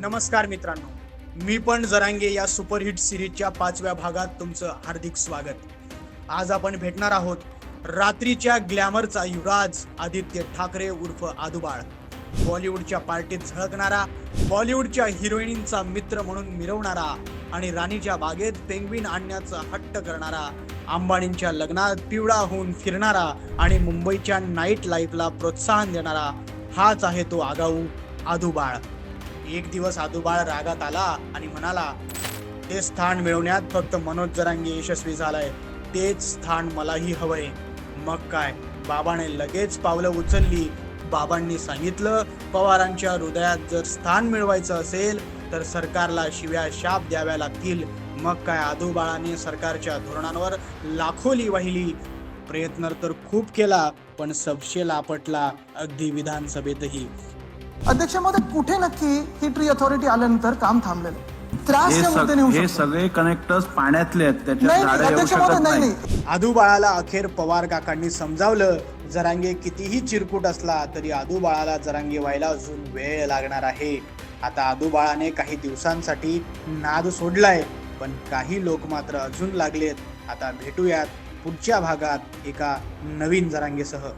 नमस्कार मित्रांनो. मी पण जरांगे या सुपरहिट सिरीजच्या पाचव्या भागात तुमचं हार्दिक स्वागत. आज आपण भेटणार आहोत रात्रीच्या ग्लॅमरचा युवराज आदित्य ठाकरे उर्फ आदुबाळ. बॉलिवूडच्या पार्टीत झळकणारा बॉलिवूडच्या हिरोईनींचा मित्र म्हणून मिरवणारा आणि राणीच्या बागेत पेंग्विन आणण्याचा हट्ट करणारा अंबाणींच्या लग्नात पिवळा होऊन फिरणारा आणि मुंबईच्या नाईट लाईफला प्रोत्साहन देणारा हाच आहे तो आगाऊ आदुबाळ. एक दिवस आदुबाळ रागात आला आणि म्हणाला ते स्थान मिळवण्यात फक्त मनोज जरांगे यशस्वी झालाय. तेच स्थान मलाही हवंय. मग काय? बाबाने लगेच पावलं उचलली. बाबांनी सांगितलं पवारांच्या हृदयात जर स्थान मिळवायचं असेल तर सरकारला शिव्या शाप द्याव्या लागतील. मग काय? आदुबाळाने सरकारच्या धोरणांवर लाखोली वाहिली. प्रयत्न तर खूप केला पण सबशेल आपटला अगदी विधानसभेतही. अध्यक्ष महोदय कुठे नक्की ही ट्री अथॉरिटी आल्यानंतर काम थांबलेलं? आहे? त्रास हे त्या सग- मुद्द्याने होऊ हे शकतो. सगळे कनेक्टर्स पाण्यातले आहेत त्याच्यात नाही झाडं नाही, येऊ अध्यक्ष महोदय शकत नाही नाही नाही. आदू बाळाला अखेर पवार काकांनी समजावलं जरांगे कितीही चिरकुट असला तरी आदू बाळाला जरांगे व्हायला अजून वेळ लागणार आहे. आता आदू बाळाने काही दिवसांसाठी नाद सोडलाय पण काही लोक मात्र अजून लागलेत. आता भेटूयात पुढच्या भागात एका नवीन जरांगेसह.